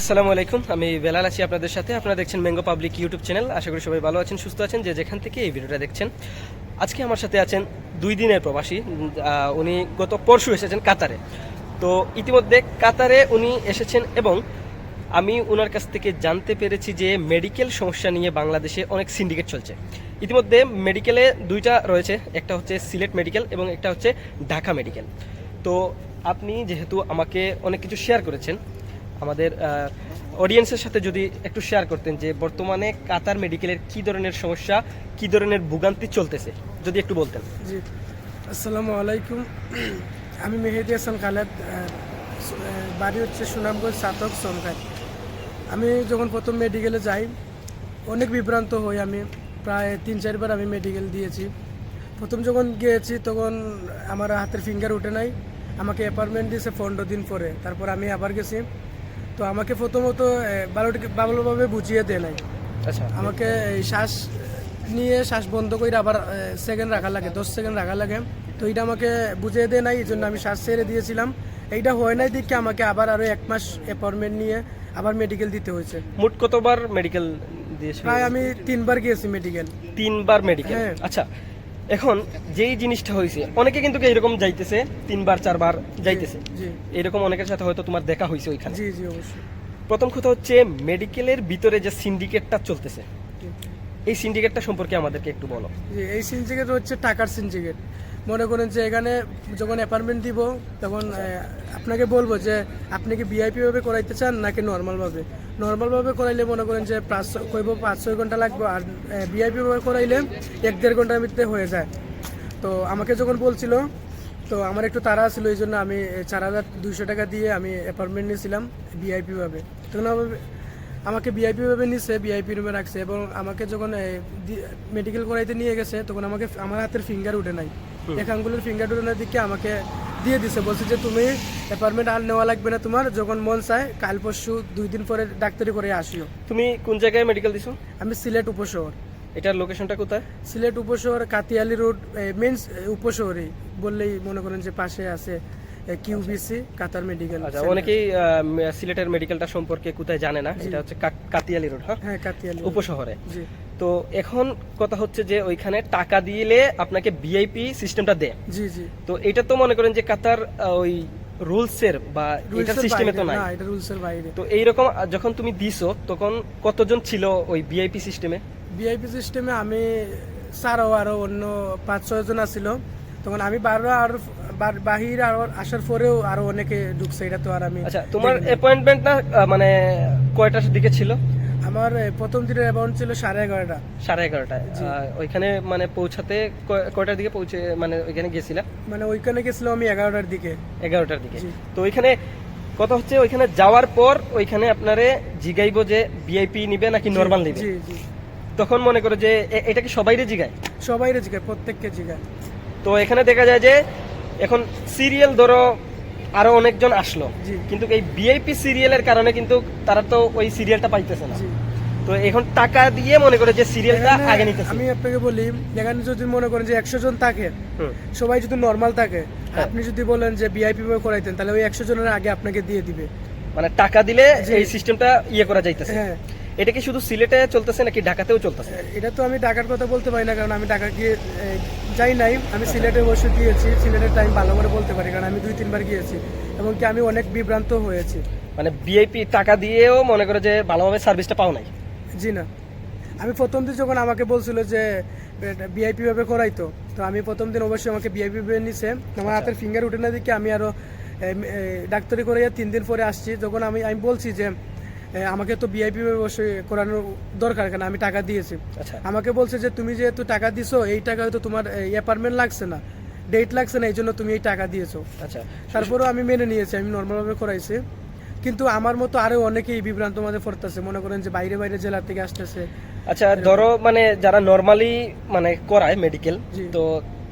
আসসালামু আলাইকুম, আমি বেলাল আছি আপনাদের সাথে। আপনারা দেখছেন ম্যাঙ্গো পাবলিক ইউটিউব চ্যানেল আশা করি সবাই ভালো আছেন, সুস্থ আছেন, যে যেখান থেকে এই ভিডিওটা দেখছেন। আজকে আমার সাথে আছেন দুই দিনের প্রবাসী উনি গত পরশু এসেছেন কাতারে। তো ইতিমধ্যে কাতারে উনি এসেছেন এবং আমি ওনার কাছ থেকে জানতে পেরেছি যে মেডিকেল সমস্যা নিয়ে বাংলাদেশে অনেক সিন্ডিকেট চলছে। ইতিমধ্যে মেডিকেলে দুইটা রয়েছে, একটা হচ্ছে সিলেট মেডিকেল এবং একটা হচ্ছে ঢাকা মেডিকেল। তো আপনি যেহেতু আমাকে অনেক কিছু শেয়ার করেছেন আমাদের অডিয়েন্সের সাথে যদি একটু শেয়ার করতেন যে বর্তমানে কাতার মেডিকেলের কি ধরনের সমস্যা, কি ধরনের ভোগান্তি চলতেছে, যদি একটু বলতেন। জি। আসসালামু আলাইকুম। আমি মেহেদি হাসান খালেদ বাড়ি হচ্ছে সুনামগঞ্জ সাতক সনকায় আমি যখন প্রথম মেডিকেলে যাই, অনেক বিভ্রান্ত হই আমি। প্রায় তিন, চারবার আমি মেডিকেল দিয়েছি। প্রথম যখন গিয়েছি, তখন আমার হাতের ফিঙ্গার উঠে নাই। আমাকে অ্যাপার্টমেন্ট দিয়েছে পনেরো দিন পরে। তারপর আমি আবার গেছি। তো আমাকে প্রথমত আহ, ভালোটি ভালোভাবে বুঝিয়ে দেয় নাই। আচ্ছা। আমাকে এই শ্বাস নিয়ে শ্বাস বন্ধ করে আবার সেকেন্ড রাখা লাগে দশ সেকেন্ড রাখা লাগে। তো এটা আমাকে বুঝিয়ে দেয় নাই এই জন্য আমি শ্বাস ছেড়ে দিয়েছিলাম। এইটা হয় নাই দিকে আমাকে আবার আরও এক মাস অ্যাপয়েন্টমেন্ট নিয়ে আবার মেডিকেল দিতে হয়েছে। মোট কতবার মেডিকেল দিয়েছিল? প্রায় আমি তিনবার গিয়েছি মেডিকেল তিনবার মেডিকেল হ্যাঁ। আচ্ছা এখন যেই জিনিসটা হয়েছে অনেকে কিন্তু এরকম যাইতেছে তিনবার চারবার যাইতেছে। এরকম অনেকের সাথে হয়তো তোমার দেখা হয়েছে ওইখানে। জি জি অবশ্যই। প্রথম কথা হচ্ছে মেডিকেলের ভিতরে যে সিন্ডিকেটটা চলতেছে। এই সিন্ডিকেটটা সম্পর্কে আমাদেরকে একটু বলো। এই সিন্ডিকেট হচ্ছে টাকার সিনজিকেট মনে করেন যে এখানে যখন অ্যাপার্টমেন্ট দিব, তখন আপনাকে বলব যে আপনি কি ভিআইপি ভাবে করাইতে চান নাকি নর্মাল ভাবে? নর্মাল ভাবে করাইলে মনে করেন যে পাঁচ, কইব পাঁচ, ছয় ঘণ্টা লাগবে আর ভিআইপি ভাবে করাইলে এক দেড় ঘণ্টার মধ্যে হয়ে যায়। তো আমাকে যখন বলছিল, তো আমার একটু তাড়া ছিল, এই জন্য আমি চার হাজার দুইশো টাকা দিয়ে আমি অ্যাপার্টমেন্ট নিয়েছিলাম ভিআইপি ভাবে। তখন আমাকে ভিআইপি ভাবে নিছে ভিআইপি রুমে রাখছে এবং আমাকে যখন মেডিকেল করাইতে নিয়ে গেছে তখন আমাকে আমার হাতের ফিঙ্গার উঠে নাই। এক আঙ্গুলের ফিঙ্গার উঠে নাই দিকে আমাকে দিয়ে দিছে বলছে যে তুমি অ্যাপার্টমেন্ট আর নেওয়া লাগবে না তোমার যখন মন চায় কাল পরশু দুই দিন পরে ডাক্তারি করে আসিও। তুমি কোন জায়গায় মেডিকেল দিছো? আমি সিলেট উপশহর। এটার লোকেশনটা কোথায়? সিলেট উপশহর কাতিয়ালি রোড মেন উপশহরেই বললেই মনে করেন যে পাশে আছে। কিউবিসি কাতার মেডিকেল আচ্ছা অনেকেই সিলেটের মেডিকেলটা সম্পর্কে কোথায় জানে না এটা হচ্ছে কাতিয়ালি রোড হ্যাঁ? হ্যাঁ কাতিয়ালি উপশহরে। জি। তো এখন কথা হচ্ছে যে ওইখানে টাকা দিলে আপনাকে ভিআইপি সিস্টেমটা দেয়। জি জি। তো এটা তো মনে করেন যে কাতার ওই রুলস এর বা রুলসের সিস্টেমে তো নাই। এটা রুলসের বাইরে। তো এইরকম যখন তুমি দিছো তখন কতজন ছিল ওই ভিআইপি সিস্টেমে ভিআইপি সিস্টেমে আমি স্যারও আরও অন্য পাঁচ ছয় জন আছিল। তখন আমি বারো আর বাহির আর আসার পরেও আরও অনেকে ঢুকছে এটা তো আর আমি আচ্ছা তোমার দেখিনি। অ্যাপয়েন্টমেন্ট না মানে কয়টার দিকে ছিল? আমার প্রথম দিনের অ্যামাউন্ট ছিল সাড়ে এগারোটা। সাড়ে এগারোটায়। আহ, ওইখানে মানে পৌঁছাতে কয়টার দিকে পৌঁছে মানে ওইখানে গেছিলাম মানে ওইখানে গেছিলাম আমি এগারোটার দিকে। এগারোটার দিকে। তো ওইখানে কথা হচ্ছে ওইখানে যাওয়ার পর ওইখানে আপনারে জিগাইবো যে ভিআইপি নিবে নাকি নর্মাল নিবে? জি জি। তখন মনে করো যে এটা কি সবাইরে জিগায়? সবাই জিজ্ঞাসা প্রত্যেককে জিজ্ঞাসা তো এখানে দেখা যায় যে এখন সিরিয়াল ধরো আরও অনেকজন আসলো। কিন্তু এই ভিআইপি সিরিয়ালের কারণে কিন্তু তারা তো ওই সিরিয়ালটা পাইতেছে না। তো এখন টাকা দিয়ে মনে করে যে সিরিয়ালটা আগে নিতেছে। আমি আপনাকে বলি এখানে যদি মনে করেন যে একশো জন থাকে। সবাই যদি নর্মাল থাকে হ্যাঁ। আপনি যদি বলেন যে ভিআইপি করাইতেন তাহলে ওই একশো জনের আগে আপনাকে দিয়ে দিবে। মানে টাকা দিলে। এই সিস্টেমটা ইয়ে করা যাইতেছে। হ্যাঁ। এটা কি শুধু সিলেটে চলতেছে নাকি ঢাকাতেও চলতেছে? এটা তো আমি ঢাকার কথা বলতে পারি না কারণ আমি ঢাকা গিয়ে যাই নাই আমি সিলেটে বসে গিয়েছি সিলেটের টাইম ভালো করে বলতে পারি কারণ আমি দুই তিনবার গিয়েছি এবং কি আমি অনেক বিভ্রান্ত হয়েছি। মানে ভিআইপি টাকা দিয়েও মনে করে যে ভালোভাবে সার্ভিসটা পাও নাই? জি না। আমি প্রথম দিন যখন আমাকে বলছিল যে ভিআইপি ভাবে করাইতো তো আমি প্রথম দিন অবশ্যই আমাকে ভিআইপি ভাবে নিছে। আমার হাতের ফিঙ্গার উঠে না দিকে আমি আরও এ, এ, ডাক্তারি করে তিন দিন পরে আসছি। যখন আমি আমি বলছি যে আমাকে তো ভিআইপি ভাবে অবশ্যই করানোর দরকার কেন আমি টাকা দিয়েছি। আচ্ছা। আমাকে বলছে যে তুমি যেহেতু টাকা দিছো এই টাকা হয়তো তোমার অ্যাপার্টমেন্ট লাগছে না ডেট লাগছে না এই জন্য তুমি এই টাকা দিয়েছ। আচ্ছা। তারপরেও আমি মেনে নিয়েছি আমি নর্মালভাবে করাইছি। কিন্তু আমার মতো আরও অনেকেই বিভ্রান্ত মাঝে পড়তেছে মনে করেন যে বাইরে বাইরে জেলা থেকে আসতেছে। আচ্ছা ধরো মানে যারা নর্মালি মানে করায় মেডিকেল তো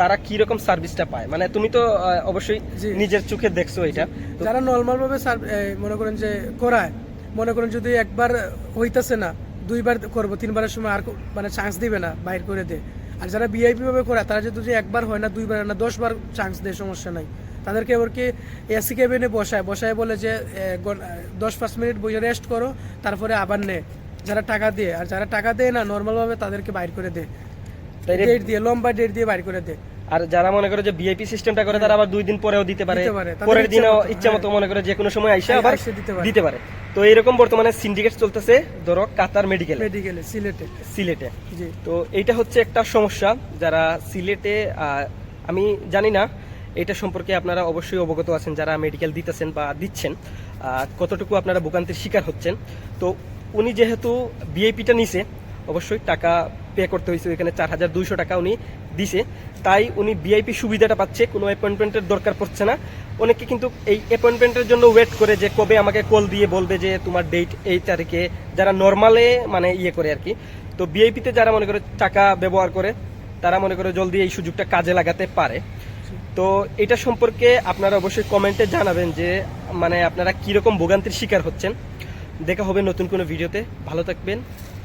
তারা কি রকম সার্ভিসটা পায়? মানে তুমি তো অবশ্যই নিজের চোখে দেখছ এটা। যারা নর্মাল ভাবে মনে করেন যে করায় মনে করেন যদি একবার হইতাছে না দুইবার করব তিনবারের সময় আর মানে চান্স দিবে না বাইর করে দে। আর যারা ভিআইপি ভাবে করায় তারা যদি একবার হয় না দুইবার হয় না দশবার চান্স দেয় সমস্যা নাই। তাদেরকে এবার কি এসি কেবিনে বসায় বসায় বলে যে দশ পাঁচ মিনিট বসে রেস্ট করো তারপরে আবার নে। যারা টাকা দিয়ে আর যারা টাকা দেয় না নর্মালভাবে তাদেরকে বাইর করে দেয় ডেট দিয়ে লম্বা ডেট দিয়ে বাইর করে দেয় আর যারা মনে করে যে ভিআইপি সিস্টেমটা করে তারা আবার দুই দিন পরেও দিতে পারে। পরের দিনও ইচ্ছা মতো মনে করে যে কোনো সময় আইসা আবার দিতে পারে। তো এরকম বর্তমানে সিন্ডিকেট চলতেছে ধরো কাতার মেডিকেল মেডিকেলে সিলেটে সিলেটে তো এইটা হচ্ছে একটা সমস্যা যারা সিলেটে আমি জানি না এটা সম্পর্কে আপনারা অবশ্যই অবগত আছেন যারা মেডিকেল দিতেছেন বা দিচ্ছেন কতটুকু আপনারা ভোগান্তির শিকার হচ্ছেন। তো উনি যেহেতু বিআইপিটা নিছে অবশ্যই টাকা পে করতে হয়েছে। এখানে চার হাজার দুইশো টাকা উনি দিছে। তাই উনি বিআইপি সুবিধাটা পাচ্ছে, কোনো অ্যাপয়েন্টমেন্টের দরকার পড়ছে না। অনেকে কিন্তু এই অ্যাপয়েন্টমেন্টের জন্য ওয়েট করে যে কবে আমাকে কল দিয়ে বলবে যে তোমার ডেট এই তারিখে। যারা নর্মালে মানে ইয়ে করে আর কি তো বিআইপিতে যারা মনে করে টাকা ব্যবহার করে, তারা মনে করে জলদি এই সুযোগটা কাজে লাগাতে পারে। তো এটা সম্পর্কে আপনারা অবশ্যই কমেন্টে জানাবেন যে মানে আপনারা কীরকম ভোগান্তির শিকার হচ্ছেন। দেখা হবে নতুন কোনো ভিডিওতে ভালো থাকবেন।